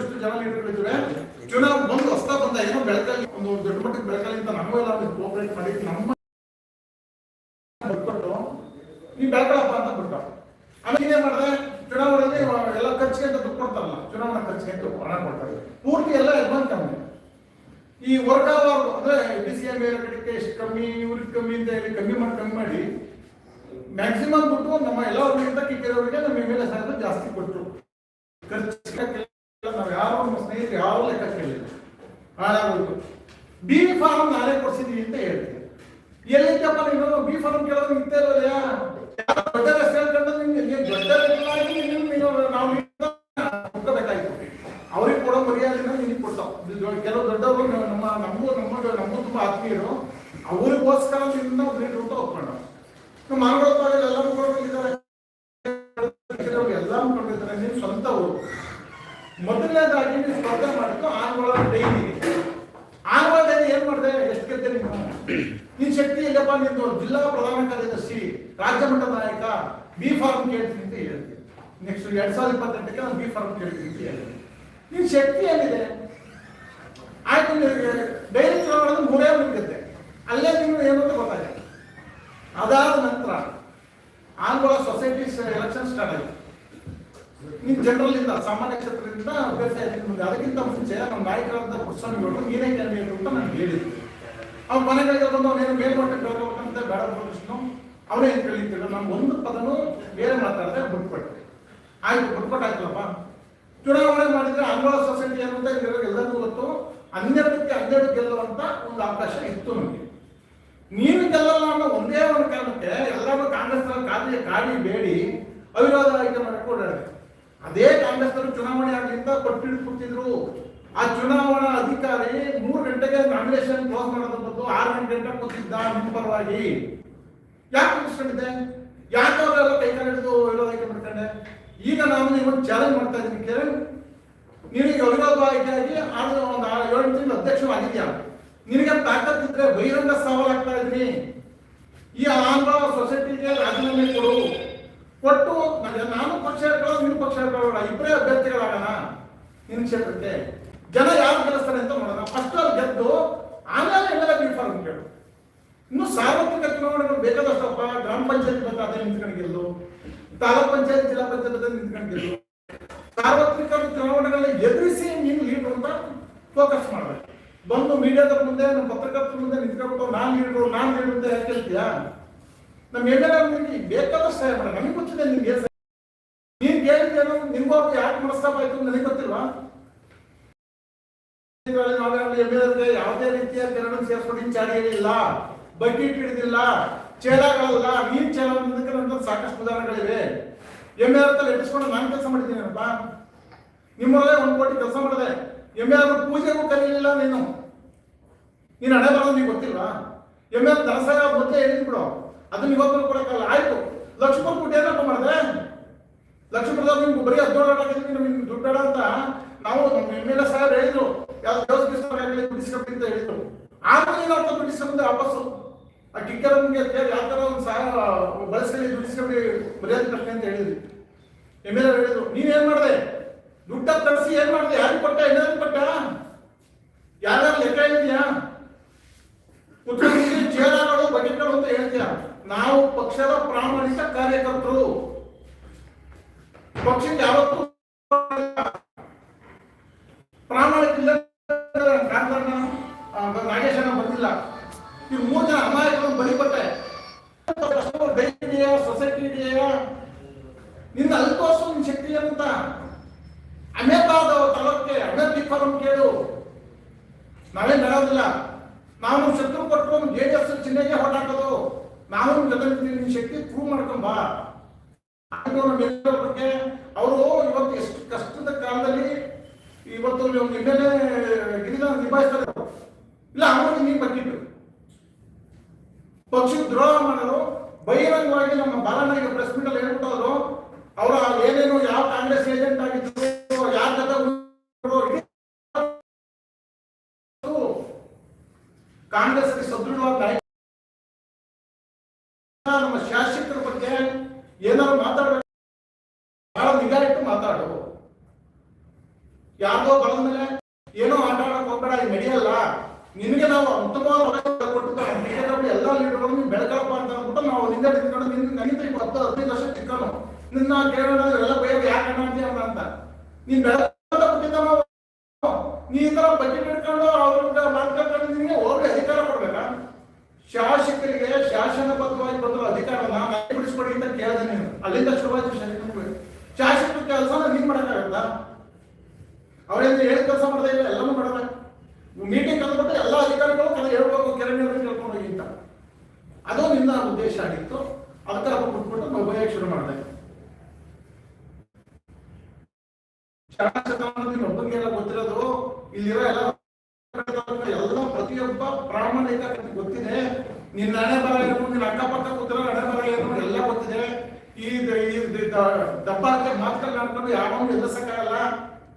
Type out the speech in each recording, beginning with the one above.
ಇಷ್ಟು ಜನ ಲೀಡರ್ಗಳಿದ್ರೆ ಚುನಾವ್ ಬಂದು ಹೊಸ್ತಾ ಬಂದ, ಏನೋ ಬೆಳಕಲ್ಲಿ, ಒಂದು ದೊಡ್ಡ ಮಟ್ಟಕ್ಕೆ ಬೆಳಕಲ್ಲಿ ಅಂತ ಎಲ್ಲ ಕೋಪರೇಟ್ ಮಾಡಿ, ನಮ್ಮ ಬಿಟ್ಕೊಟ್ಟು ನೀ ಬೆಳಕಳಪ್ಪ ಅಂತ ಬಿಟ್ಟ ಆಮೇಲೆ ಏನ್ ಮಾಡಿದೆ? ಚುನಾವಣೆಯಲ್ಲಿ ಎಲ್ಲ ಖರ್ಚಿಗೆ ಅಂತ ದುಡ್ಡು ಕೊಡ್ತಾರಲ್ಲ, ಚುನಾವಣಾ ಖರ್ಚಿಗೆ ಅಂತ ಹಣ ಕೊಡ್ತಾರೆ. ಪೂರ್ತಿ ಎಲ್ಲ ಬಂತ ಈ ಅವರ್ ಅಂದ್ರೆ ಡಿ ಸಿ ಎಂ ಬೇರೆ ಕಡೆಗೆ ಎಷ್ಟು ಕಮ್ಮಿ ಇವ್ರಿಗೆ ಕಮ್ಮಿ ಅಂತ ಹೇಳಿ ಕಮ್ಮಿ ಮಾಡಿ ಕಮ್ಮಿ ಮಾಡಿ ಮ್ಯಾಕ್ಸಿಮಮ್ ದುಡ್ಡು ನಮ್ಮ ಎಲ್ಲ ಊರಿಗಿಂತ ಕಿಕ್ಕಿರೋರಿಗೆ ನಮ್ಮ ಎಂ ಎಲ್ ಎ ಜಾಸ್ತಿ ಕೊಟ್ಟರು ಖರ್ಚು ನಮ್ಮ ಸ್ನೇಹಿತರು ಯಾರು ಲೆಕ್ಕ ಕೇಳಿಲ್ಲ ಹಾಳಾಗೋಯ್ತು. ಬಿ ಫಾರಂ ನಾನೇ ಕೊಡ್ಸಿದ್ದೀನಿ ಅಂತ ಹೇಳ್ತೀನಿ. ಎಲ್ಲಿದ್ದಪ್ಪ ನೀನು? ಬಿ ಫಾರ್ಮ್ ಕೇಳೋದು ಇತ್ತೇ ಇಲ್ಲಲ್ಲ ದೊಡ್ಡ ಹೇಳ್ಕೊಂಡು ನಿಮ್ಗೆ ದೊಡ್ಡ ನೀನು ನಾವು ಕೊಡ್ಬೇಕಾಯ್ತು ಅವ್ರಿಗೆ ಕೊಡೋ ಮರ್ಯಾದೆನ ನಿನಗೆ ಕೊಡ್ತಾವ. ಕೆಲವು ದೊಡ್ಡವರು ನಮ್ಮ ನಮಗೂ ನಮ್ಮ ನಮಗೂ ತುಂಬಾ ಆತ್ಮೀಯರು. ಅವ್ರಿಗೋಸ್ಕರ ನಿನ್ನ ಲೀಡರ್ ರೂಪ ಒಪ್ಕೊಂಡ ನಮ್ಮ ಮಾನವ ಎಲ್ಲ ಮುಖಂಡರಿದ್ದಾರೆ ಎಲ್ಲ ಮೊದಲನೇದಾಗಿ ನೀವು ಸ್ಪರ್ಧೆ ಮಾಡಿದ್ದು ಆಂಗ್ಲ ಡೈಲಿ ಆಂಗ್ಲ ಡೈಲಿ ಏನ್ ಮಾಡಿದೆ? ಎಷ್ಟು ಗೆದ್ದೆ ನೀನು? ನಿನ್ ಶಕ್ತಿ ಇಲ್ಲಪ್ಪ ನಿಂದು ಜಿಲ್ಲಾ ಪ್ರಧಾನ ಕಾರ್ಯದರ್ಶಿ, ರಾಜ್ಯ ಮಟ್ಟದ ನಾಯಕ ಬಿ ಫಾರ್ಮ್ ಕೇಳ್ತೀನಿ ಅಂತ ಹೇಳ್ತೀನಿ. ನೆಕ್ಸ್ಟ್ ಎರಡ್ ಸಾವಿರದ ಇಪ್ಪತ್ತೆಂಟಕ್ಕೆ ನಾನು ಬಿ ಫಾರ್ಮ್ ಕೇಳ್ತೀನಿ ಅಂತ ಹೇಳ್ತೀನಿ. ನಿನ್ ಶಕ್ತಿ ಏನಿದೆ ಆಯ್ತು ಡೈಲಿ ಚುನಾವಣೆ ಮೂರೇ ಮುಗಿರುತ್ತೆ ಅಲ್ಲೇ ನೀವು ಏನು ಅಂತ ಗೊತ್ತಾಗಿದೆ ಅದಾದ ನಂತರ ಆಂಗ್ಲ ಸೊಸೈಟೀಸ್ ಎಲೆಕ್ಷನ್ ಸ್ಟಾರ್ಟ್ ಆಯಿತು. ನೀನು ಜನರಲ್ ಇಂದ, ಸಾಮಾನ್ಯ ಕ್ಷೇತ್ರದಿಂದ ಅಭ್ಯರ್ಥಿ ಮುಂದೆ ಅದಕ್ಕಿಂತ ಮುಂಚೆ ನಮ್ಮ ನಾಯಕರಾದ ಪುರುಷನಗಳು ನೀನೇ ಕ್ಯಾಂಡಿಡೇಟ್ ಅಂತ ನಾನು ಹೇಳಿದ್ದೆ. ಅವ್ರ ಮನೆಗಳಿಗೆ ಬಂದು ಅವನೇನು ಮೇಲ್ಮಟ್ಟಕ್ಕೆ ಹೋಗ್ಬೇಕಂತ ಬೇಡ ಕೃಷ್ಣ ಅವನೇ ಏನು ನಾನು ಒಂದು ಪದನು ಬೇರೆ ಮಾತಾಡದೆ ಬಿಟ್ಕೊಟ್ಟೆ ಆಯ್ತು ಬಿಟ್ಕೊಟ್ಟಾಯ್ತಲ್ಲಪ್ಪ ಚುನಾವಣೆ ಮಾಡಿದ್ರೆ ಆಂಗ್ಲ ಸೊಸೈಟಿ ಅನ್ನುವಂತ ಎಲ್ಲರಿಗೂ ಗೊತ್ತು. ಹನ್ನೆರಡಕ್ಕೆ ಹನ್ನೆರಡು ಗೆಲ್ಲುವಂತ ಒಂದು ಅವಕಾಶ ಇತ್ತು ನಮಗೆ. ನೀನು ಗೆಲ್ಲಲ್ಲ ಅನ್ನೋ ಒಂದೇ ಒಂದು ಕಾರಣಕ್ಕೆ ಎಲ್ಲರೂ ಕಾಂಗ್ರೆಸ್ ಕಾದಿ ಕಾಡಿ ಬೇಡಿ, ಅವಿರೋಧ ಆಯ್ಕೆ ಮಾಡಕ್ಕೆ ಅದೇ ಕಾಂಗ್ರೆಸ್ ಚುನಾವಣೆ ಆಗ್ಲಿಂದ ಕೊಟ್ಟಿಡ್ಕೊಡ್ತಿದ್ರು. ಆ ಚುನಾವಣಾ ಅಧಿಕಾರಿ ಮೂರು ಗಂಟೆಗೆ ನಾಮಿನೇಷನ್ ಕ್ಲೋಸ್ ಮಾಡೋದ್ರ ಬಂದು ಆರು ಗಂಟೆ ಗಂಟೆ ಕೂತಿದ್ದ ನಿಮ್ಮ ಪರವಾಗಿ. ಯಾಕೆ ಕೂತ್ಕೊಂಡಿದ್ದೆ ಯಾಕೆ ಅವರೆಲ್ಲ ಕೈ ಕಾಲು ಹಿಡಿದು ವಿರೋಧ ಮಾಡ್ಕೊಂಡೆ? ಈಗ ನಾನು ನಿಮ್ಮನ್ನು ಚಾಲೆಂಜ್ ಮಾಡ್ತಾ ಇದ್ದೀನಿ, ಕಿರಣ್. ನಿನಗೆ ಅವಿರೋಧ ಆಯ್ಕೆಯಾಗಿ ಆದ್ರೆ ಒಂದು ಏಳು ತಿಂಗಳು ಅಧ್ಯಕ್ಷವಾಗಿದ್ಯಾ? ನಿನಗೆ ತಾಕತ್ತಿದ್ರೆ ಬಹಿರಂಗ ಸವಾಲಾಗ್ತಾ ಇದ್ದೀನಿ. ಈ ಆಂಧ್ರ ಸೊಸೈಟಿಗೆ ರಾಜೀನಾಮೆ ಕೊಡು. ಕೊಟ್ಟು ನಾನು- ಪಕ್ಷ ಹೇಳ್ಕೊಳ್ಳೋ ನೀನು ಪಕ್ಷ ಹೇಳ್ಕೊಳ್ಳೋಣ ಇಬ್ಬರೇ ಅಭ್ಯರ್ಥಿಗಳಾಗೋಣ ನಿನ್ನ ಕ್ಷೇತ್ರಕ್ಕೆ. ಜನ ಯಾರು ಗೆಲ್ಲಿಸ್ತಾರೆ ಅಂತ ನೋಡೋಣ. ಫಸ್ಟ್ ಅವ್ರು ಗೆದ್ದು, ಆಮೇಲೆ ಎಲ್ಲ ಫಾರ್ಮ್ ಕೇಳು ಇನ್ನು ಸಾರ್ವತ್ರಿಕ ಚುನಾವಣೆಗಳು ಬೇಕಾದಷ್ಟಪ್ಪ, ಗ್ರಾಮ ಪಂಚಾಯತ್ ಬಂದ ಅದೇ ನಿಂತ್ಕೊಂಡು ಗೆಲ್ಲು. ತಾಲೂಕ್ ಪಂಚಾಯತ್, ಜಿಲ್ಲಾ ಪಂಚಾಯತ್ ಅದೇ ನಿಂತ್ಕೊಂಡು ಗೆಲ್ಲು. ಸಾರ್ವತ್ರಿಕ ಚುನಾವಣೆಗಳನ್ನ ಎದುರಿಸಿ ನೀನು ಲೀಡರ್ ಅಂತ ಫೋಕಸ್ ಮಾಡಬೇಕು. ಬಂದು ಮೀಡಿಯಾದ ಮುಂದೆ ನಮ್ಮ ಪತ್ರಕರ್ತರ ಮುಂದೆ ನಿಂತ್ಕೊಂಡು, ನಾನು ಲೀಡರು ನಾನು ಲೀಡರ್ ಅಂತ ಯಾಕೆ ಹೇಳ್ತೀಯಾ? ನಮ್ಮ ಎಂ ಎಲ್ ನಿಮಗೆ ಬೇಕಾದಷ್ಟು ಸಹಾಯ ಮಾಡ. ನಮಗೆ ಗೊತ್ತಿದೆ ನಿಮ್ಗೆ ಏನು ನೀನ್ ಕೇಳಿದ್ದೇನು ನಿಮ್ಗೂ ಅವ್ರಿಗೆ ಯಾಕೆ ಮನಸ್ತಾಪ ಆಯ್ತು ನನಗೆ ಗೊತ್ತಿಲ್ವಾ? ನಾವೇನಾದ್ರೂ ಎಂ ಎಲ್ ಯಾವುದೇ ರೀತಿಯ ತೆರಳು ಸೇರಿಸ್ಕೊಂಡು ಇಲ್ಲ. ಬಕೆಟ್ ಹಿಡಿದಿಲ್ಲ. ಚೇಳಗಳಲ್ಲ ನೀನ್ ಚೇಲ ಸಾಕಷ್ಟು ಉದಾಹರಣೆಗಳಿವೆ. ಎಮ್ಮೆ ಅಂತ ಇಟ್ಟಿಸ್ಕೊಂಡು ನಾನು ಕೆಲಸ ಮಾಡಿದ್ದೀನಪ್ಪ ನಿಮ್ಮಲ್ಲೇ ಒಂದು ಕೋಟಿ ಕೆಲಸ ಮಾಡಿದೆ. ಎಮ್ಮೆ ಎಲ್ ಪೂಜೆಗೂ ಕರೀಲಿಲ್ಲ ನೀನು. ನೀನು ಹಣೆ ಬರೋದು ನಿಂಗೆ ಗೊತ್ತಿಲ್ವಾ? ಎಮ್ಮೆ ಎಲ್ ದನಸಾಯ ಮೊದಲೇ ಹೇಳಿದ್ ಬಿಡು ಅದನ್ನ ಇವತ್ತು ಕೊಡಕ್ಕಲ್ಲ ಆಯ್ತು. ಲಕ್ಷ್ಮಣ ಕೊಟ್ಟು ಏನಪ್ಪ ಮಾಡಿದೆ? ಲಕ್ಷ್ಮಣದಾಗ ನಿಮ್ಗೆ ಬರೀ ಹದಿನೇಳು ಹಾಕಿದ್ವಿ ನಿಮ್ಗೆ ದುಡ್ಡು ಬೇಡ ಅಂತ ನಾವು ನಮ್ಮ ಎಂ ಎಲ್ ಎ ಸಾಹೇಬ್ ಹೇಳಿದ್ರು. ಯಾವ ದೇವಸ್ಥಾನ ಬಿಡಿಸ್ಕೊಂಡು ಅಂತ ಹೇಳಿದ್ರು. ಆದ್ರೆ ನೀನು ಅಂತ ಬಿಡಿಸ್ಕೊಂಡು ವಾಪಸ್ಸು? ಆ ಕಿಕ್ಕರನ್ಗೆ ಕೇಳಿ ಯಾವ ಥರ ಒಂದು ಸಹಾಯ ಬಳಸ್ಕೊಂಡು ಬಿಡಿಸ್ಕೊಂಡು ಮರ್ಯಾದೆ ಪ್ರಶ್ನೆ ಅಂತ ಹೇಳಿದ್ವಿ ಎಂ ಎಲ್ ಎ ಹೇಳಿದ್ರು ನೀನೇನ್ ಮಾಡಿದೆ? ದುಡ್ಡ ತರಿಸಿ ಏನ್ ಮಾಡಿದೆ? ಯಾರಿಗೆ ಕೊಟ್ಟ? ಏನಾದ್ರು ಕೊಟ್ಟ? ಯಾರ್ಯಾರು ಲೆಕ್ಕ ಹೇಳಿದ್ಯಾ? ಕುತ್ಕೊಂಡಿದ್ದೀವಿ ಚೇಳಗಳು ಮಾಡೋ ಅಂತ ಹೇಳ್ತೀಯ? ನಾವು ಪಕ್ಷದ ಪ್ರಾಮಾಣಿಕ ಕಾರ್ಯಕರ್ತರು. ಪಕ್ಷಕ್ಕೆ ಯಾವತ್ತೂ ಎಷ್ಟು ಕಷ್ಟದ ಕಾಲದಲ್ಲಿ ಇವತ್ತು ಎಂ ಎಲ್ ಎ ನಿಭಾಯಿಸ್ತಾರೆ. ಇಲ್ಲ, ಅವರು ನೀವು ಬಕ್ಕಿಟ್ಟು ಪಕ್ಷ ದ್ರೋಹ ಮಾಡೋರು, ಬಹಿರಂಗವಾಗಿ ನಮ್ಮ ಬಾಲಣ್ಣ ಪ್ರೆಸ್ ಮೀಟ್ ಅಲ್ಲಿ ಹೇಳ್ಬಿಟ್ಟವರು ಅವರು ಏನೇನು ಯಾವ ಕಾಂಗ್ರೆಸ್ ಏಜೆಂಟ್ ಆಗಿದ್ರು ಇಡೀ ಕಾಂಗ್ರೆಸ್ಗೆ ಸದೃಢವಾದ ನಮ್ಮ ಶಾಸಕರ ಬಗ್ಗೆ ಏನಾದ್ರು ಮಾತಾಡಬೇಕು ನಿಗಾ ಯಾರ್ದೋ ಮೇಲೆ ಏನೋ ಆಟ ಆಡಕ್ ಹೋಗ್ಬೇಡ ಇದು ನಡೆಯಲ್ಲ ನಿನಗೆ ನಾವು ಉತ್ತಮವಾದ ಕ್ರಿಕೆಟ್ ಎಲ್ಲ ಲೀಡರ್ಗಳು ನೀವು ಬೆಳಕಪ್ಪ ಅಂತ ಅಂದ್ಬಿಟ್ಟು ನಾವು ನಿಂದೆ ನಿಂತ್ಕೊಂಡು ನಿನ್ನ ನಗಿಂತ ಈಗ ಹತ್ತು, ಹದಿನೈದು ವರ್ಷ ಚಿಕ್ಕನು ನಿನ್ನ ಕೇಳೋಣ ಎಲ್ಲ ಬೇಗ ಯಾಕೆ ಮಾಡ್ತೀಯ ಅಂತ. ನೀನ್ ಬೆಳಕ ಕೊಟ್ಟಿದ್ದ ನಾವು. ನೀ ಈ ತರ ಬಕೆಟ್ ಹಿಡ್ಕೊಂಡು ಅವ್ರ ಮಾತುಕತೆ ನಿಮಗೆ ಹೋಗಿ ಅಧಿಕಾರ ಕೊಡ್ಬೇಕಾ? ಶಾಸಕರಿಗೆ ಶಾಸನಬದ್ಧವಾಗಿ ಅಧಿಕಾರ ನಾನು ಬಿಡಿಸ್ಕೊಡಿ ಅಂತ ಕೇಳಿದೆ ನೀನು. ಅಲ್ಲಿಂದ ಶುರುವಾಯಿತು ಶಾಸಕರು ನೀನ್ ಮಾಡಕ್ಕಾಗತ್ತಾ ಅವರೇನು ಹೇಳಿ ಕೆಲಸ ಮಾಡ್ತಾ ಇಲ್ಲ, ಎಲ್ಲನೂ ಮಾಡಲ್ಲ. ಮೀಟಿಂಗ್ ಅಂದ್ಬಿಟ್ಟು ಎಲ್ಲ ಅಧಿಕಾರಿಗಳು ಕದ ಹೇಳ್ಬೇಕು, ಕೆರೆ ಕೇಳ್ಕೊಂಡು ಹೋಗಿ ಅಂತ. ಅದು ನಿನ್ನ ಉದ್ದೇಶ ಆಗಿತ್ತು. ಅದಕ್ಕೆ ಅವ್ರು ಬಿಟ್ಬಿಟ್ಟು ನಾವು ಬರೆಯಕ್ಕೆ ಶುರು ಮಾಡಿದೆ. ಒಬ್ಬನಿಗೆಲ್ಲ ಗೊತ್ತಿರೋದು, ಇಲ್ಲಿರೋ ಎಲ್ಲ ಎಲ್ಲ ಪ್ರತಿಯೊಬ್ಬ ಪ್ರಾಮಾಣಿಕ ಗೊತ್ತಿದೆ. ನಿನ್ನ ಹಣೆ ಬರ ಏನು ನಿನ್ನ ಅಕ್ಕಪಕ್ಕ ಕೂತಿರೋ ಹಣೆ ಬರ ಏನು ಎಲ್ಲ ಗೊತ್ತಿದೆ. ಈ ದ- ಈ ದ- ದ- ದಬ್ಬಾಳಿಕೆ ಮಾತುಗಳನ್ನ ಯಾವನು ಎದುರಿಸಕ್ಕಾಗಲ್ಲ.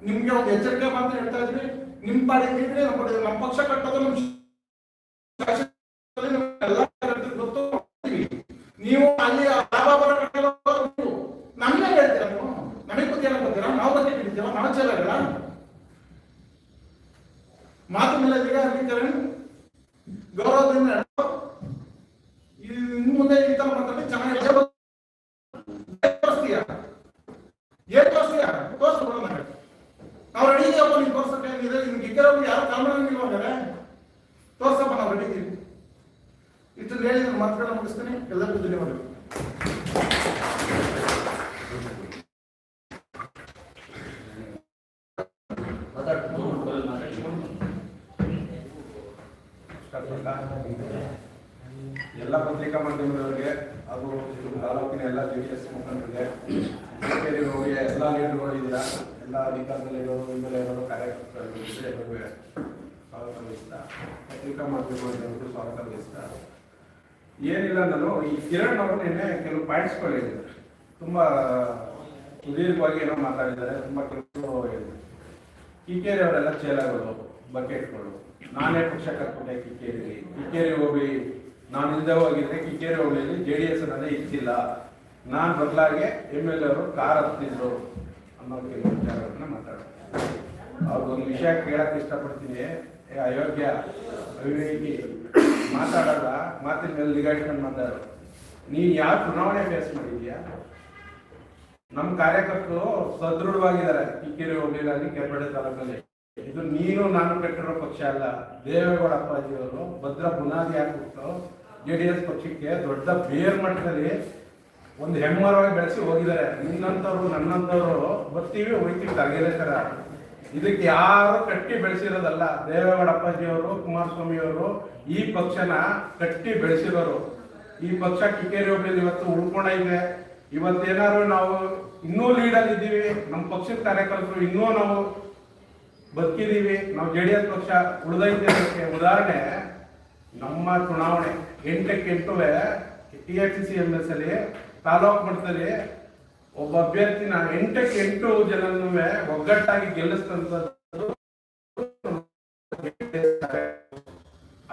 ನಿಮ್ಗೆ ಒಂದು ಎಚ್ಚರಿಕೆ ಮಾತ್ರ ಹೇಳ್ತಾ ಇದ್ವಿ. ನಿಮ್ ಪಾಡಿಗೆ ನಮ್ಮ ಪಕ್ಷ ಕಟ್ಟೋದು ನಮ್ಮ ಶಾಸಕರಲ್ಲಿ ನಮ್ಗೆಲ್ಲ ಜನರಿಗೆ ಗೊತ್ತು ನೀವು ಅಲ್ಲಿ ಲಾಭ ಬರ ಕಟ್ಟಲು ನೀವು ನಮ್ಗೆ ಹೇಳ್ತೀರಾ ನೀವು ನಮಗೆ ಬಗ್ಗೆ ಬರ್ತೀರಾ ನಾವು ಬಗ್ಗೆ ಹಿಡಿತೀವ ನಾವು ಚೆಲ್ಲಲ್ಲ ಮಾತು ಮೇಲೆ ಈಗ ಅಧಿಕಾರಣ ಗೌರವದಿಂದ ನಡ್ಕೊ. ಈ ಇನ್ನು ಮುಂದೆ ಈ ತರ ಮಾತಾಡಿ ಚೆನ್ನಾಗಿ ತೋರಿಸ್ತೀಯ ಏನ್ ತೋರಿಸ್ತೀಯ ತೋರಿಸ್ಬಿಡೋಣ ನಾವು ರೆಡಿ ಇದೀವಪ್ಪ ನೀನು ತೋರ್ಸಕ್ಕೆ ಇಕ್ಕರವ್ರು ಯಾರು ಕಾಲ್ಮಂಗಿಲ್ವ ಹಾಗಾದ್ರೆ ತೋರ್ಸಪ್ಪ ನಾವು ರೆಡಿ ಇದ್ದೀವಿ. ಇಷ್ಟು ಹೇಳಿ ನನ್ನ ಮಾತುಗಳನ್ನ ಮುಗಿಸ್ತೀನಿ. ಎಲ್ಲರಿಗೂ ಧನ್ಯವಾದಗಳು ಎಲ್ಲ ಪತ್ರಿಕಾ ಮಾಧ್ಯಮದವರಿಗೆ ಹಾಗೂ ತಾಲೂಕಿನ ಎಲ್ಲ ಜೆ ಡಿ ಎಸ್ ಮುಖಂಡರಿಗೆ ಬೇರೆ ಹೋಗಿ ಲೀಡರ್ಗಳು ಇದ್ದೀರಾ ಎಲ್ಲ ಅಧಿಕಾರದಲ್ಲಿರೋರು ಹಿಂದೆ ಇರೋರು ಕಾರ್ಯಕರ್ತರು ವಿಷಯಗಳಿಗೆ ಸ್ವಾಗತ ವಹಿಸ್ತಾ ಪತ್ರಿಕಾ ಮಾಧ್ಯಮದವರಿಗೂ ಸ್ವಾಗತ ವಹಿಸ್ತಾ ಏನಿಲ್ಲ ನಾನು, ಈ ಕಿರಣ್ ಅವರು ನಿನ್ನೆ ಕೆಲವು ಪಾಯಿಂಟ್ಸ್ ಹೇಳಿದ್ದಾರೆ ತುಂಬ ಸುದೀರ್ಘವಾಗಿ ಏನೋ ಮಾತಾಡಿದ್ದಾರೆ, ತುಂಬ ಕೆಲವು ಹೇಳಿದ್ದಾರೆ. ಕಿಕ್ಕೇರಿ ಅವರೆಲ್ಲ ಚೇಲಗಳು ಬಕೆಟ್ಗಳು. ನಾನೇ ಪಕ್ಷ ಕರ್ಕೊಂಡೆ ಕಿಕ್ಕೇರಿ ಕಿಕ್ಕೇರಿ ಹೋಗಿ ನಾನು ಇಲ್ಲದೆ ಹೋಗಿದ್ರೆ ಕಿಕ್ಕೇರಿ ಹೋಗಲಿ ಜೆ ಡಿ ಎಸ್ ಅನ್ನೋದೇ ಇತ್ತಿಲ್ಲ ನಾನು ಬದಲಾಗೆ ಎಂ ಎಲ್ ಎ ಅವರು ಕಾರ್ ಹತ್ತಿದ್ರು. ಅನ್ನೋ ಕೆಲವು ವಿಚಾರಗಳನ್ನ ಮಾತಾಡ್ತಾರೆ. ಅವ್ರಿಗೊಂದು ವಿಷಯ ಕೇಳಕ್ ಇಷ್ಟಪಡ್ತೀನಿ. ಅಯೋಗ್ಯ, ಅವಿವೇಕಿ, ಮಾತಾಡಲ್ಲ, ಮಾತಿನ ಮೇಲೆ ನಿಗಾಡ್ಕೊಂಡು ಮಾತಾಡು. ನೀನ್ ಯಾವ ಚುನಾವಣೆ ಫೇಸ್ ಮಾಡಿದ್ಯಾ? ನಮ್ಮ ಕಾರ್ಯಕರ್ತರು ಸದೃಢವಾಗಿದ್ದಾರೆ. ಕಿಕ್ಕಿರಿ ಹೋಗ್ಲಿಲ್ಲ ಕೆರಬಡೆ ತಾಲೂಕಲ್ಲಿ. ಇದು ನೀನು, ನಾನು ಕಟ್ಟಿರೋ ಪಕ್ಷ ಅಲ್ಲ. ದೇವೇಗೌಡ ಅಪ್ಪಾಜಿಯವರು ಭದ್ರ ಬುನಾದಿ ಹಾಕ್ಬಿಟ್ಟು ಜೆ ಡಿ ಎಸ್ ಪಕ್ಷಕ್ಕೆ ದೊಡ್ಡ ಬೇರ್ ಮಟ್ಟದಲ್ಲಿ ಒಂದು ಹೆಮ್ಮರವಾಗಿ ಬೆಳೆಸಿ ಹೋಗಿದ್ದಾರೆ. ನಿನ್ನಂತವ್ರು ನನ್ನಂತವ್ರು ಬರ್ತೀವಿ, ಹೋಗ್ತೀವಿ ತಗಿಲೇ ತರ ಇದಕ್ಕೆ ಯಾರು ಕಟ್ಟಿ ಬೆಳೆಸಿರೋದಲ್ಲ ದೇವೇಗೌಡ ಅಪ್ಪಾಜಿಯವರು ಕುಮಾರಸ್ವಾಮಿ ಅವರು ಈ ಪಕ್ಷನ ಕಟ್ಟಿ ಬೆಳೆಸಿರೋರು. ಈ ಪಕ್ಷ ಕಿಕ್ಕೇರಿ ಹೋಗ್ಲಿಲ್ಲ, ಇವತ್ತು ಉಳ್ಕೊಂಡೈತೆ ಇವತ್ತೇನಾದ್ರು ನಾವು ಇನ್ನೂ ಲೀಡಲ್ಲಿ ಇದ್ದೀವಿ. ನಮ್ಮ ಪಕ್ಷದ ಕಾರ್ಯಕರ್ತರು ಇನ್ನೂ ನಾವು ಬದುಕಿದ್ದೀವಿ. ನಾವು ಜೆ ಡಿ ಎಸ್ ಪಕ್ಷ ಉಳಿದೈತೆ ಉದಾಹರಣೆ, ನಮ್ಮ ಚುನಾವಣೆ. ಎಂಟಕ್ಕೆ ಎಂಟುವೆ T F C M S ಅಲ್ಲಿ ತಾಲೂಕು ಮಟ್ಟದಲ್ಲಿ ಒಬ್ಬ ಅಭ್ಯರ್ಥಿನ ಎಂಟಕ್ಕೆ ಎಂಟು ಜನನೂ ಒಗ್ಗಟ್ಟಾಗಿ ಗೆಲ್ಲಿಸ್ತಂಥದ್ದು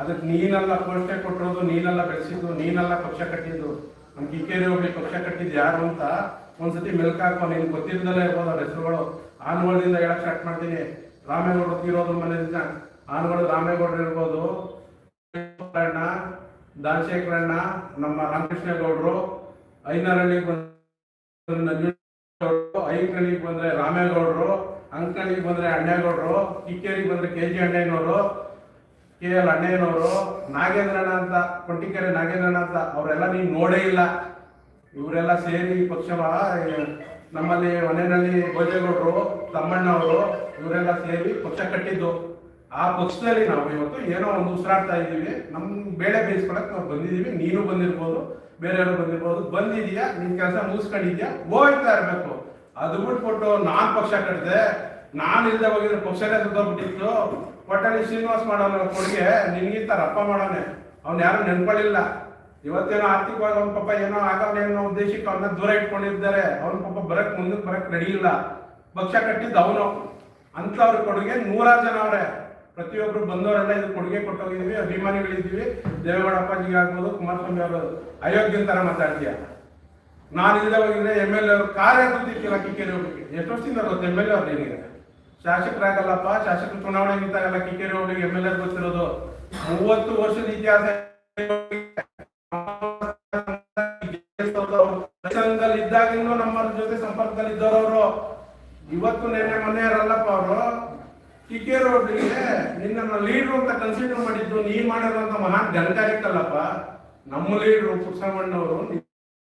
ಅದಕ್ಕೆ ನೀನೆಲ್ಲ ಕೋಷ್ಟೆ ಕೊಟ್ಟಿರೋದು, ನೀನೆಲ್ಲ ಬೆಳೆಸಿದ್ದು, ನೀನೆಲ್ಲ ಪಕ್ಷ ಕಟ್ಟಿದ್ದು, ನಮ್ ಕಿಕ್ಕೇರಿ ಹೋಗಿ ಪಕ್ಷ ಕಟ್ಟಿದ್ದು ಯಾರು ಅಂತ ಒಂದ್ಸತಿ ಮೆಲ್ಕ ಹಾಕೋ, ನಿನ್ಗೆ ಗೊತ್ತಿದ್ದಲೇ ಇರ್ಬೋದು ಅವ್ರ ಹೆಸರುಗಳು. ಆನುಗಳಿಂದ ಹೇಳಕ್ ಸ್ಟಾರ್ಟ್ ಮಾಡ್ತೀನಿ. ರಾಮೇಗೌಡ ತೀರೋದು ಮನೆಯಿಂದ. ಆನುಗಳು ರಾಮೇಗೌಡರು ಇರ್ಬೋದು. ದಾನಶೇಖರಣ್ಣ ನಮ್ಮ ರಾಮಕೃಷ್ಣೇಗೌಡರು. ಐನಹಳ್ಳಿಗೆ ಬಂದ್ರೆ ಐಕಳ್ಳಿಗೆ ಬಂದ್ರೆ ರಾಮೇಗೌಡರು, ಅಂಕಣಿಗೆ ಬಂದ್ರೆ ಅಣ್ಣೇಗೌಡರು, ಕಿಕ್ಕೇರಿಗೆ ಬಂದ್ರೆ ಕೆ ಜಿ ಅಣ್ಣಯ್ಯನವರು ಕೆ ಎಲ್ ಅಣ್ಣಯ್ಯನವರು ನಾಗೇಂದ್ರಣ್ಣ ಅಂತ, ಕೊಂಟಿಕೆರೆ ನಾಗೇಂದ್ರಣ್ಣ ಅಂತ ಅವರೆಲ್ಲ ನೀವು ನೋಡೇ ಇಲ್ಲ. ಇವರೆಲ್ಲ ಸೇರಿ ಪಕ್ಷ ನಮ್ಮಲ್ಲಿ ಮನೆಯಲ್ಲಿ ಭೋಜೇಗೌಡರು ತಮ್ಮಣ್ಣವರು ಇವರೆಲ್ಲ ಸೇರಿ ಪಕ್ಷ ಕಟ್ಟಿದ್ದು. ಆ ಪಕ್ಷದಲ್ಲಿ ನಾವು ಇವತ್ತು ಏನೋ ಒಂದು ಉಸಿರಾಡ್ತಾ ಇದ್ದೀವಿ. ನಮ್ಮ ಬೇಳೆ ಬೇಯಿಸ್ಕೊಳಕ್ ನಾವು ಬಂದಿದ್ದೀವಿ. ನೀನು ಬಂದಿರ್ಬೋದು. ಬೇರೆಯವರು ಬಂದಿರ್ಬೋದು. ಬಂದಿದ್ಯಾ? ನಿನ್ ಕೆಲಸ ಮುಗಿಸ್ಕೊಂಡಿದ್ಯಾ? ಹೋಗ್ತಾ ಇರ್ಬೇಕು. ಅದು ಬಿಟ್ಬಿಟ್ಟು ನಾನ್ ಪಕ್ಷ ಕಟ್ಟಿದೆ ನಾನು ಇಲ್ಲದೆ ಹೋಗಿದ್ರೆ ಪಕ್ಷನೇ ಸುತ್ತೋಗ್ಬಿಟ್ಟಿತ್ತು. ಒಟ್ಟಲ್ಲಿ ಶ್ರೀನಿವಾಸ್ ಮಾಡೋನ ಕೊಡುಗೆ ನಿನ್ಗಿಂತ ರಪ್ಪ ಮಾಡೋನೆ. ಅವ್ನು ಯಾರು ನೆನ್ಕೊಳ್ಳಿಲ್ಲ ಇವತ್ತೇನೋ ಆರ್ಥಿಕವಾಗಿ ಅವ್ನ ಪಾಪ ಏನೋ ಆಗಲ್ಲ ಏನೋ ಉದ್ದೇಶಕ್ಕೆ ಅವನ್ನ ದೂರ ಇಟ್ಕೊಂಡಿದ್ದಾರೆ. ಅವ್ನ ಪಾಪ ಬರಕ್ ಮುಂದಕ್ಕೆ ಬರಕ್ ನಡೆಯಿಲ್ಲ ಪಕ್ಷ ಕಟ್ಟಿದ್ದು ಅವನು. ಅಂತವ್ರ ಕೊಡುಗೆ ನೂರಾರು ಜನ ಅವ್ರೆ. ಪ್ರತಿಯೊಬ್ರು ಬಂದವರೆಲ್ಲ ಇದು ಕೊಡುಗೆ ಕೊಟ್ಟೋಗಿದೀವಿ ಅಭಿಮಾನಿಗಳಿದ್ದೀವಿ. ದೇವೇಗೌಡ ಅಪ್ಪಾಜಿಗೆ ಆಗ್ಬೋದು, ಕುಮಾರಸ್ವಾಮಿ ಅವರು ಅಯೋಗ್ಯನ ತರ ಮಾತಾಡ್ತೀಯ? ನಾನು ಇಲ್ಲದೆ ಹೋಗಿದ್ರೆ ಎಂ ಎಲ್ ಎ ಅವರು ಕಾರ್ಯ ಕೂತಿರ್ತಿಲ್ಲ ಕಿಕ್ಕೇರಿ ಹೋಗ್ಲಿಕ್ಕೆ. ಎಷ್ಟು ವರ್ಷದಿಂದ ಗೊತ್ತು ಎಂ ಎಲ್ ಎ ಅವ್ರು ಶಾಸಕರಾಗಲ್ಲಪ್ಪ, ಶಾಸಕರು ಚುನಾವಣೆ ನಿಂತಾಗಲ್ಲ, ಕಿಕ್ಕೇರಿ ಹೋಗ್ಲಿಕ್ಕೆ ಎಂ ಎಲ್ ಎ ಗೊತ್ತಿರೋದು. ಮೂವತ್ತು ವರ್ಷದ ಇತಿಹಾಸ ಇದ್ದಾಗಿಂದ ನಮ್ಮ ಜೊತೆ ಸಂಪರ್ಕದಲ್ಲಿ ಇದ್ದವರು ಇವತ್ತು ನೆನ್ನೆ ಮನೆಯವರಲ್ಲಪ್ಪ ಅವರು? ಕಿಕ್ಕೇರಿ ಹೋಗ್ಲಿಕ್ಕೆ ನಿನ್ನ ಲೀಡ್ರು ಅಂತ ಕನ್ಸಿಡರ್ ಮಾಡಿದ್ದು, ನೀ ಮಾಡಿರುವಂತ ಮಹಾನ್ ಇತ್ತಲ್ಲಪ್ಪ ನಮ್ಮ ಲೀಡ್ರು ಪುಟ್ಸಮ್ಮಣ್ಣವರು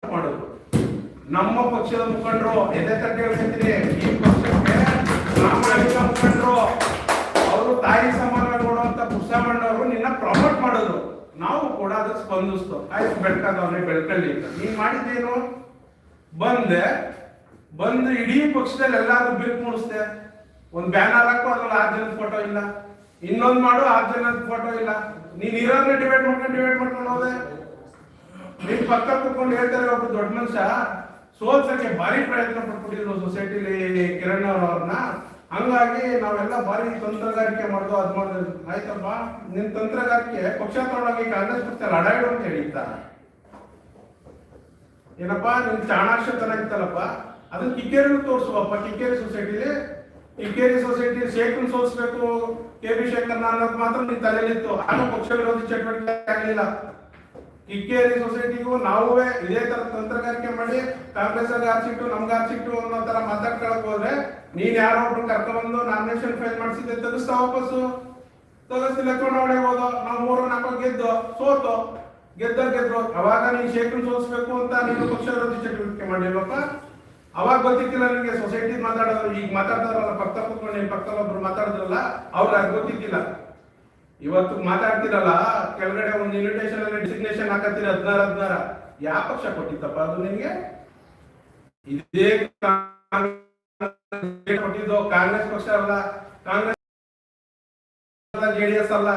ಮಾಡೋದು. ನಮ್ಮ ಪಕ್ಷದ ಮುಖಂಡರು, ಎದೆ ತಟ್ಟೆ ಹೇಳ್ತೀನಿ ಈ ಪಕ್ಷಕ್ಕೆ ಮುಖಂಡರು, ಅವರು ತಾಯಿ ಸಮಾನ ಕೊಡುವಂತ ಪುಷ್ಪಮಣ್ಣವರು ನಿನ್ನ ಪ್ರಮೋಟ್ ಮಾಡೋದು. ನಾವು ಕೂಡ ಅದಕ್ಕೆ ಸ್ಪಂದಿಸ್ತು. ಆಯ್ತು ಬೆಳ್ಕದವ್ರೆ ಬೆಳ್ಕೊಳ್ಳಿ ನೀನ್ ಮಾಡಿದ್ದೇನು? ಬಂದೆ. ಬಂದು ಇಡೀ ಪಕ್ಷದಲ್ಲಿ ಎಲ್ಲಾರು ಬಿರುಕು ಮೂಡಿಸ್ದೆ. ಒಂದ್ ಬ್ಯಾನರ್ ಹಾಕು, ಅದ್ರಲ್ಲಿ ಆರು ಜನದ ಫೋಟೋ ಇಲ್ಲ. ಇನ್ನೊಂದು ಮಾಡು ಆರು ಜನದ ಫೋಟೋ ಇಲ್ಲ. ನೀನ್ ಇರೋದನ್ನ ಡಿಬೇಟ್ ಮಾಡ್ಕೊಂಡು ಡಿಬೇಟ್ ಮಾಡ್ಕೊಂಡು ಹೋದೆ. ನಿನ್ ಪಕ್ಕ ಕೂತ್ಕೊಂಡು ಹೇಳ್ತಾರೆ ಒಬ್ಬ ದೊಡ್ಡ ಮನುಷ್ಯ, ಸೋಲ್ಸಕ್ಕೆ ಭಾರಿ ಪ್ರಯತ್ನ ಪಟ್ಬಿಟ್ಟಿದ್ರು ಸೊಸೈಟಿಲಿ ಕಿರಣ್ ಅವ್ರನ್ನ. ಹಂಗಾಗಿ ನಾವೆಲ್ಲ ಭಾರಿ ತಂತ್ರಗಾರಿಕೆ ಮಾಡ್ದು, ಅದ್ ಮಾಡೋದು. ಆಯ್ತಪ್ಪ, ನಿನ್ ತಂತ್ರಗಾರಿಕೆ ಪಕ್ಷ ತಗೊಂಡೋಗಿ ಕಾಂಗ್ರೆಸ್ ಪಕ್ಷ ಲಡಾಯಿಡು ಅಂತ ಹೇಳಿದ್ದ. ಏನಪ್ಪಾ, ನಿನ್ ಚಾಣಾಕ್ಷತನ ಇತ್ತಲ್ಲಪ್ಪ, ಅದನ್ನ ಕಿಕ್ಕೇರಿ ತೋರಿಸುವಪ್ಪ ಕಿಕ್ಕೇರಿ ಸೊಸೈಟಿಲಿ ಕಿಕ್ಕೇರಿ ಸೊಸೈಟಿ ಶೇಖನ್ ಸೋಲ್ಸ್ಬೇಕು. ಕೆ ಬಿ ಶೇಖರ್ ಅನ್ನೋದು ಮಾತ್ರ ನಿನ್ ತಲೆಯಲ್ಲಿತ್ತು ಆಗ ಪಕ್ಷ ವಿರೋಧಿ ಚಟುವಟಿಕೆ ಆಗಲಿಲ್ಲ. ಕಿಕ್ಕೇರಿ ಸೊಸೈಟಿಗೂ ನಾವೇ ಇದೇ ತರ ತಂತ್ರಗಾರಿಕೆ ಮಾಡಿ ಕಾಂಗ್ರೆಸ್ ಅಲ್ಲಿ ಆರ್ಸಿಟ್ಟು ನಮ್ಗೆ ಆರ್ಸಿಟ್ಟು ಅನ್ನೋ ತರ ಮಾತಾಡ್ಕೊಳಕ್ ಹೋದ್ರೆ ನೀನ್ ಯಾರೋ ಒಬ್ರು ಕರ್ಕೊಂಡ್ಬಂದು ನಾಮಿನೇಷನ್ ಫೈಲ್ ಮಾಡಿಸಿದ್ದೆ ತೆಗಿಸ್ತಾ ವಾಪಸ್ಸು. ಲೆಕ್ಕೊಂಡು ಚುನಾವಣೆಗೆ ಹೋದೋ, ನಾವು ಮೂರು ನಾಲ್ಕು ಗೆದ್ದು, ಸೋತು. ಗೆದ್ದ ಗೆದ್ರು. ಅವಾಗ ನೀನ್ ಶೇಖರ್ ಸೋಲಿಸ್ಬೇಕು ಅಂತ ನೀನು ಪಕ್ಷ ವಿರೋಧಿ ಚಟುವಟಿಕೆ ಮಾಡಿಲ್ವಪ್ಪ? ಅವಾಗ ಗೊತ್ತಿತ್ತಿಲ್ಲ ನಿಮಗೆ ಸೊಸೈಟಿ ಮಾತಾಡೋದು ಈಗ ಮಾತಾಡ್ತಾರಲ್ಲ ಪಕ್ಕ ಕುತ್ಕೊಂಡು ಪಕ್ಕದಲ್ಲಿ ಒಬ್ರು ಮಾತಾಡಿದ್ರಲ್ಲ ಅವ್ರು ಅದು ಗೊತ್ತಿದ್ದಿಲ್ಲ ಇವತ್ತು ಮಾತಾಡ್ತಿರಲ್ಲ, ಕೆಳಗಡೆ ಒಂದು ಇನ್ವಿಟೇಷನ್ ಅಲ್ಲಿ ಡಿಸಿಗ್ನೇಷನ್ ಹಾಕತ್ತೀರ, ಹದಿನಾರು ಹದಿನಾರ. ಯಾವ ಪಕ್ಷ ಕೊಟ್ಟಿತ್ತಪ್ಪ ಅದು ನಿಮಗೆ? ಇದೇ ಕೊಟ್ಟಿದ್ದು, ಕಾಂಗ್ರೆಸ್ ಪಕ್ಷ ಅಲ್ಲ, ಕಾಂಗ್ರೆಸ್ ಜೆಡಿಎಸ್ ಅಲ್ಲ.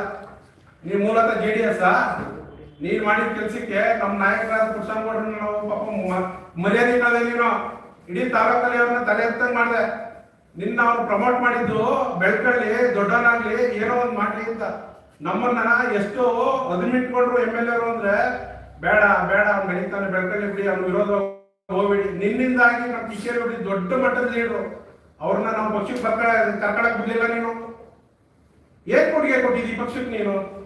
ನೀ ಮೂಲತಃ ಜೆಡಿಎಸ್ ನೀನ್ ಮಾಡಿದ ಕೆಲ್ಸಕ್ಕೆ ನಮ್ಮ ನಾಯಕರಾದ ಕೃಷ್ಣಗೌಡ್ರನ್ನ ನಾವು ಪಾಪ ಮರ್ಯಾದೆ ಇಲ್ಲದೆ ನೀನು. ಇಡೀ ತಾಲೂಕಲ್ಲಿ ಅವ್ರನ್ನ ತಲೆ ಎತ್ತಂಗ್ ಮಾಡಿದೆ. ನಿನ್ನ ಅವ್ರು ಪ್ರಮೋಟ್ ಮಾಡಿದ್ದು ಬೆಳ್ಕಳ್ಳಿ, ದೊಡ್ಡನಾಗ್ಲಿ ಏನೋ ಒಂದ್ ಮಾಡ್ಲಿ ಅಂತ. ನಮ್ಮನ್ನ ಎಷ್ಟು ಅದುಮಿಟ್ಕೊಂಡ್ರು ಎಂ ಎಲ್ ಎರು ಅಂದ್ರೆ, ಬೇಡ ಬೇಡ, ಅವ್ನು ಬೆಳೀತಾನೆ ಬೆಳ್ಕಳ್ಳಿ ಬಿಡಿ, ಅವ್ನು ವಿರೋಧ ಹೋಗ್ಬಿಡಿ. ನಿನ್ನಿಂದಾಗಿ ನಮ್ಮ ಕಿಶೇರಿ ಬಿಡಿ ದೊಡ್ಡ ಮಟ್ಟದ ಲೀಡ್ರು ಅವ್ರನ್ನ ನಾವು ಪಕ್ಷಕ್ಕೆ ಕರ್ಕ ಕರ್ಕಡಕ್ ಬಿಡ್ಲಿಲ್ಲ ನೀನು. ಏನ್ ಕೊಡುಗೆ ಕೊಟ್ಟಿದ್ದಿ ಪಕ್ಷಕ್ಕೆ ನೀನು?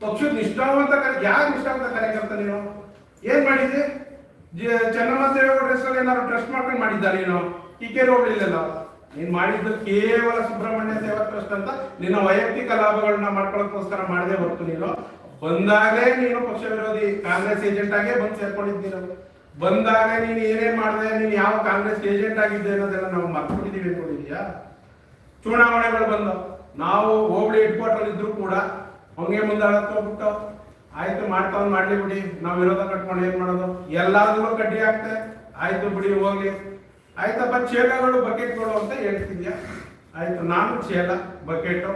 ಪಕ್ಷದ ನಿಷ್ಠಾವಂತ ಯಾರು ನಿಷ್ಠಾವಂತ ಕಾರ್ಯಕರ್ತ ನೀನು? ಏನ್ ಮಾಡಿದ್ದಿ? ಜ- ಡ್ರೆಸ್ ಹೆಸರಲ್ಲಿ ಏನಾದ್ರು ಟ್ರಸ್ಟ್ ಮಾಡ್ಕೊಂಡು ಮಾಡಿದ್ದಾರೆ ನೀನು ಟಿಕೆಟ್ ಹೋಗ್ಲಿಲ್ಲ ನೀನ್ ಮಾಡಿದ್ದು ಕೇವಲ ಸುಬ್ರಹ್ಮಣ್ಯ ಸೇವಾ ಟ್ರಸ್ಟ್ ಅಂತ. ನಿನ್ನ ವೈಯಕ್ತಿಕ ಲಾಭಗಳನ್ನ ಮಾಡ್ಕೊಳ್ಳೋಕ್ಕೋಸ್ಕರ ಮಾಡದೆ ಹೊರತು ನೀನು. ಬಂದಾಗಲೇ ನೀನು ಪಕ್ಷ ವಿರೋಧಿ ಕಾಂಗ್ರೆಸ್ ಏಜೆಂಟ್ ಆಗೇ ಬಂದು ಸೇರ್ಕೊಂಡಿದ್ದೀರ. ಬಂದಾಗ ನೀನು ಏನೇನ್ ಮಾಡಿದೆ, ನೀನು ಯಾವ ಕಾಂಗ್ರೆಸ್ ಏಜೆಂಟ್ ಆಗಿದ್ದೆ ಅನ್ನೋದೆಲ್ಲ ನಾವು ಮರ್ತ್ಬಿಟ್ಟಿದೀವಿ ಅನ್ಕೊಂಡಿದ್ಯಾ ಚುನಾವಣೆಗಳು ಬಂದು ನಾವು ಹೋಬಳಿ ಹೆಡ್ ಕ್ವಾರ್ಟರ್ ಇದ್ರು ಕೂಡ, ಹಂಗೆ ಮುಂದೆ ಹೋಗ್ಬಿಟ್ಟು ಆಯ್ತು ಮಾಡ್ತಾವ್ ಮಾಡ್ಲಿ ಬಿಡಿ. ನಾವು ವಿರೋಧ ಕಟ್ಕೊಂಡು ಏನ್ ಮಾಡೋದು? ಎಲ್ಲಾದ್ರೂ ಕಡ್ಡಿ ಆಗ್ತದೆ ಆಯ್ತು ಬಿಡಿ, ಹೋಗ್ಲಿ. ಆಯ್ತಪ್ಪ ಚೇಲಗಳು ಬಕೆಟ್ಗಳು ಅಂತ ಹೇಳ್ತಿದ್ಯಾ? ಆಯ್ತು, ನಾನು ಚೇಲ ಬಕೆಟ್,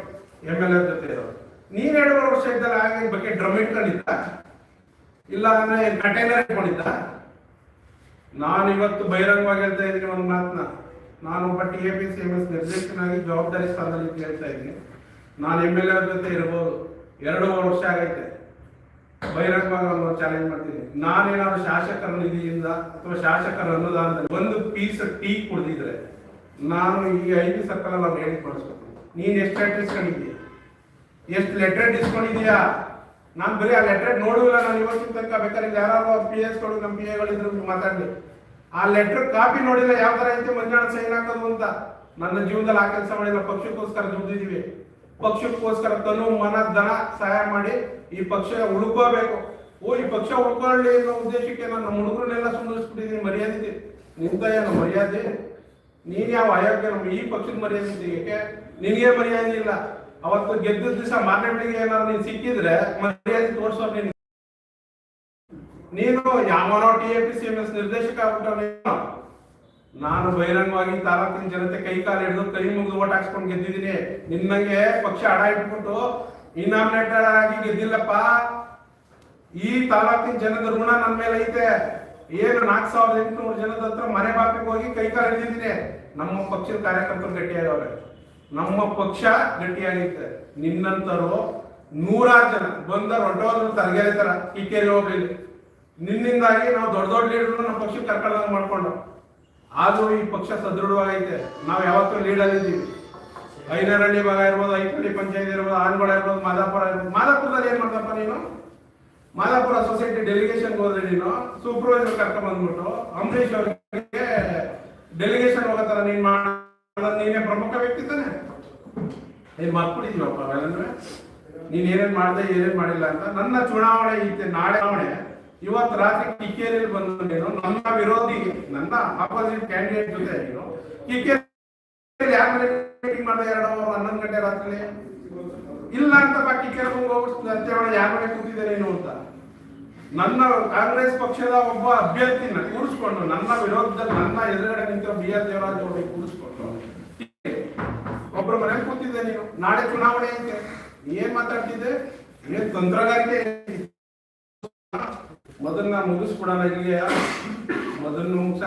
ಎಂ ಎಲ್ ಎ ಜೊತೆ ಇರೋದು. ನೀನ್ ಎರಡೂವರೆ ವರ್ಷ ಇದ್ದಾರೆ ಹಾಗೆ ಬಕೆಟ್ ಡ್ರಮ್ ಇಟ್ಕೊಂಡಿದ್ದ? ಇಲ್ಲ ಅಂದ್ರೆ ಕಂಟೈನರ್ ಇಟ್ಕೊಂಡಿದ್ದ? ನಾನು ಇವತ್ತು ಬಹಿರಂಗವಾಗಿ ಹೇಳ್ತಾ ಇದ್ದೀನಿ ಒಂದು ಮಾತನ್ನ ನಾನು ಒಬ್ಬ T A P, C M S ನಿರ್ದೇಶಕನಾಗಿ ಜವಾಬ್ದಾರಿ ಸ್ಥಾನದಲ್ಲಿ ಹೇಳ್ತಾ ಇದ್ದೀನಿ. ನಾನು ಎಂ ಎಲ್ ಎ ಜೊತೆ ಇರ್ಬೋದು. ಎರಡೂವರೆ ವರ್ಷ ಆಗೈತೆ. ಬಹಿರಂಗವಾಗಿ ಒಂದು ಚಾಲೆಂಜ್ ಮಾಡ್ತೀನಿ. ನಾನೇನಾದ್ರು ಶಾಸಕರ ನಿಧಿಯಿಂದ ಅಥವಾ ಶಾಸಕರ ಅನುದಾನದಲ್ಲಿ ಒಂದು ಪೀಸ್ ಟೀ ಕುಡಿದಿದ್ರೆ ನಾನು ಈ ಐದು ಸರ್ಕಲ್ ನಾವು ಹೇಳಿ ಮಾಡಿಸ್ಬೇಕು. ನೀನು ಎಷ್ಟು ಲೆಟರ್ ಇಸ್ಕೊಂಡಿದ್ಯಾ ಎಷ್ಟು ಲೆಟರ್ ಇಸ್ಕೊಂಡಿದ್ಯಾ ನಾನು ಬರೀ ಆ ಲೆಟರ್ ನೋಡಿಲ್ಲ ನಾನು ಇವತ್ತಿನ ತನಕ ಬೇಕಾದ್ರೆ ಯಾರು ಪಿ ಎಸ್ಗಳು ನಮ್ಮ ಪಿ ಎಗಳು ಇದ್ರು ಮಾತಾಡಲಿ. ಆ ಲೆಟರ್ ಕಾಪಿ ನೋಡಿಲ್ಲ, ಯಾವ ತರ ಐತೆ, ಮಂಜಾಣ ಸೈನ್ ಹಾಕೋದು ಅಂತ. ನನ್ನ ಜೀವನದಲ್ಲಿ ಆ ಕೆಲಸ ಮಾಡಿಲ್ಲ, ಪಕ್ಷಕ್ಕೋಸ್ಕರ ದುಡ್ದಿದೀವಿ. ಪಕ್ಷಕ್ಕೋಸ್ಕರ ತನು ಮನ ಧನ ಸಹಾಯ ಮಾಡಿ ಈ ಪಕ್ಷ ಉಳ್ಕೋಬೇಕು. ಓ, ಈ ಪಕ್ಷ ಉಳ್ಕೊಳ್ಳಿ ಅನ್ನೋ ಉದ್ದೇಶಕ್ಕೆ ನಾನು ಹುಡುಗರನ್ನೆಲ್ಲ ಸುಂದರಿಸ್ಬಿಟ್ಟಿದ್ದೀನಿ ಮರ್ಯಾದೆ ನಿಂತ ಏನು ಮರ್ಯಾದೆ? ನೀನ್ ಯಾವ ಅಯೋಗ್ಯ ಈ ಪಕ್ಷದ ಮರ್ಯಾದೆ ಯಾಕೆ? ನಿನಗೆ ಮರ್ಯಾದೆ ಇಲ್ಲ. ಅವತ್ತು ಗೆದ್ದ ದಿವಸ ಮಾರನೇ ಏನಾದ್ರು ನೀನ್ ಸಿಕ್ಕಿದ್ರೆ ಮರ್ಯಾದೆ ತೋರ್ಸೋ ನೀನು. ನೀನು ಯಾವನೋ T A P C M S ನಿರ್ದೇಶಕ ಆಗ್ಬಿಟ್ಟವನೇನೋ ನಾನು ಬಹಿರಂಗವಾಗಿ ತಾಲೂಕಿನ ಜನತೆ ಕೈ ಕಾಲು ಹಿಡಿದು ಕೈ ಮುಗಿದು ಓಟ್ ಹಾಕ್ಸ್ಕೊಂಡು ಗೆದ್ದಿದ್ದೀನಿ. ನಿನ್ನಂಗೆ ಪಕ್ಷ ಅಡ ಇಟ್ಬಿಟ್ಟು ಇನಾಮಿನೇಟೆಡ್ ಆಗಿ ಗೆದ್ದಿಲ್ಲಪ್ಪ. ಈ ತಾಲೂಕಿನ ಜನದ ಋಣ ನನ್ನ ಮೇಲೆ ಐತೆ. ಏನು ನಾಲ್ಕು ಸಾವಿರದ ಎಂಟುನೂರು ಜನದ ಹತ್ರ ಮನೆ ಬಾಪಿಗೆ ಹೋಗಿ ಕೈ ಕಾಲು ಹಿಡಿದಿದ್ದೀನಿ. ನಮ್ಮ ಪಕ್ಷದ ಕಾರ್ಯಕರ್ತರು ಗಟ್ಟಿಯಾಗವ್ರೆ ನಮ್ಮ ಪಕ್ಷ ಗಟ್ಟಿಯಾಗಿತ್ತೆ ನಿನ್ನಂತರು ನೂರಾರು ಜನ ಬಂದ ಹೊಟ್ಟೋದ್ರು ತರಗೇರಿ ತರ ಹೋಗ್ಲಿಲ್ಲ ನಿನ್ನಿಂದಾಗಿ ನಾವು ದೊಡ್ಡ ದೊಡ್ಡ ಲೀಡರ್ ನಮ್ಮ ಪಕ್ಷಕ್ಕೆ ಕರ್ಕೊಂಡಂಗ್ ಮಾಡ್ಕೊಂಡು ಆದ್ರೂ ಈ ಪಕ್ಷ ಸದೃಢವಾಗೈತೆ ನಾವು ಯಾವತ್ತೂ ಲೀಡಲ್ಲಿದ್ದೀವಿ ಐನರಳ್ಳಿ ಭಾಗ ಇರ್ಬೋದು, ಐಕಳ್ಳಿ ಪಂಚಾಯತ್ ಇರ್ಬೋದು ಆನ್ಗೋಳ ಇರ್ಬೋದು, ಮಾದಾಪುರ ಇರ್ಬೋದು. ಮಾದಾಪುರದಲ್ಲಿ ಏನ್ ಮಾಡ್ದಪ್ಪ ನೀನು? ಮಾದಾಪುರ ಸೊಸೈಟಿ ಡೆಲಿಗೇಷನ್ ಹೋದ್ರೆ ನೀನು ಸೂಪರ್ವೈಸರ್ ಕರ್ಕೊಂಡ್ ಬಂದ್ಬಿಟ್ಟು ಅಂಬರೀಶ್ ಅವರಿಗೆ ಡೆಲಿಗೇಷನ್ ಹೋಗೋ ಥರ ನೀನು ಮಾಡ ನೀನೇ ಪ್ರಮುಖ ವ್ಯಕ್ತಿ ತಾನೆ. ಏನ್ ಅವೆಲ್ಲ ನೀನ್ ಏನೇನ್ ಮಾಡ್ದೆ, ಏನೇನ್ ಮಾಡಿಲ್ಲ ಅಂತ ನನ್ನ ಚುನಾವಣೆ ಇತ್ತೆ ನಾಳೆ ಇವತ್ತು ರಾತ್ರಿ ಕಿಕ್ಕೇರಿಯಲ್ಲಿ ಬಂದು ನೀನು ನನ್ನ ವಿರೋಧಿ, ನನ್ನ ಆಪೋಸಿಟ್ ಕ್ಯಾಂಡಿಡೇಟ್ ಜೊತೆ ನೀನು ಕಿಕ್ಕೇರಿ ಮೀಟಿಂಗ್ ಮಾಡಿದೆ? ಎರಡು ಅವರ್ ಹನ್ನೊಂದು ಗಂಟೆ ರಾತ್ರಿ. ಇಲ್ಲ ಅಂತ ಬಾಕಿ ಕೆರೆ ಹೋಗ್ಬಿಟ್ಟು ಯಾರ ಮನೆ ಕೂತಿದ್ದೆ ನೀನು ಅಂತ. ನನ್ನ ಕಾಂಗ್ರೆಸ್ ಪಕ್ಷದ ಒಬ್ಬ ಅಭ್ಯರ್ಥಿನ ಕೂರಿಸ್ಕೊಂಡು, ನನ್ನ ವಿರೋಧದಲ್ಲಿ ನನ್ನ ಎದುರುಗಡೆ ನಿಂತ ಬಿ ಆರ್ ದೇವರಾಜ್ ಅವರಿಗೆ ಕೂರಿಸ್ಕೊಂಡು ಒಬ್ಬರ ಮನೇಲಿ ಕೂತಿದ್ದೆ ನೀನು. ನಾಳೆ ಚುನಾವಣೆ ಐತೆ. ಏನ್ ಮಾತಾಡ್ತಿದ್ದೆ? ಏನ್ ತಂತ್ರಗಾರಿಕೆ ಮೊದಲನ್ನ ಮುಗಿಸ್ಬಿಡೋಣ ಇಲ್ಲಿಗೆ ಮೊದಲು ಮುಗಿಸ